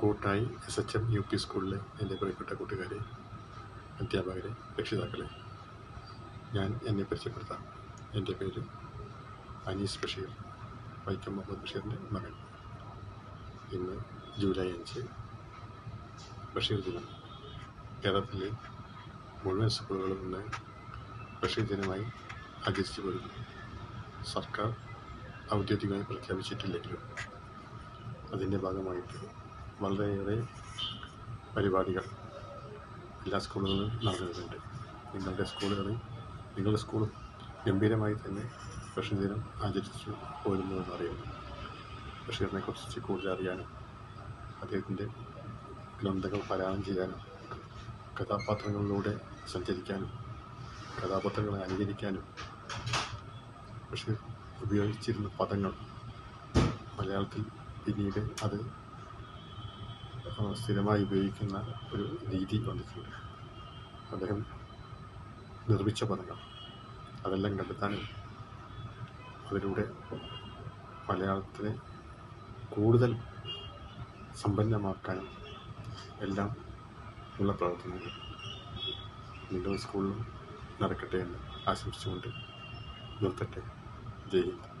കൂട്ടായി S H M U P സ്കൂളിലെ എന്റെ പ്രിയപ്പെട്ട കൂട്ടുകാരെ അധ്യാപകരെ രക്ഷിതാക്കളെ ഞാൻ എന്നെ പരിചയപ്പെടുത്താം. എന്റെ പേര് അനീസ് ബഷീർ വൈക്കം മുഹമ്മദ് ബഷീറിന്റെ മകൻ. ഇന്ന് ജൂലൈ അഞ്ച് ബഷീർ ദിനം. കേരളത്തിലെ മുഴുവൻ സ്കൂളുകളും ഇന്ന് ബഷീർ ദിനമായി ആചരിച്ചു വരുന്നു സർക്കാർ ഔദ്യോഗികമായി പ്രഖ്യാപിച്ചിട്ടില്ലെങ്കിലും അതിന്റെ ഭാഗമായിട്ട് വളരെയേറെ പരിപാടികൾ എല്ലാ സ്കൂളുകളിലും നടന്നു വരുന്നുണ്ട് നിങ്ങളുടെ സ്കൂളുകളിൽ നിങ്ങളുടെ സ്കൂളും ഗംഭീരമായി തന്നെ ബഷീർ ദിനം ആചരിച്ചു പോരുന്നുവെന്ന് അറിയുന്നു. ബഷീറിനെ കുറിച്ച് കൂടുതൽ അറിയാനും അദ്ദേഹത്തിന്റെ ഗ്രന്ഥങ്ങൾ പാരായണം ചെയ്യാനും കഥാപാത്രങ്ങളിലൂടെ സഞ്ചരിക്കാനും കഥാപാത്രങ്ങളെ അനുകരിക്കാനും ബഷീർ ഉപയോഗിച്ചിരുന്ന പദങ്ങൾ മലയാളത്തിൽ പിന്നീട് അത് സ്ഥിരമായി ഉപയോഗിക്കുന്ന ഒരു രീതി വന്നിട്ടുണ്ട്. അദ്ദേഹം നിർമ്മിച്ച പദങ്ങൾ അതെല്ലാം കണ്ടെത്താനും അതിലൂടെ മലയാളത്തിനെ കൂടുതൽ സമ്പന്നമാക്കാനും എല്ലാം ഉള്ള പ്രവർത്തനങ്ങൾ നിങ്ങളുടെ സ്കൂളിലും നടക്കട്ടെ എന്ന് ആശംസിച്ചുകൊണ്ട് നിർത്തട്ടെ. ജയ് ഹിന്ദ്.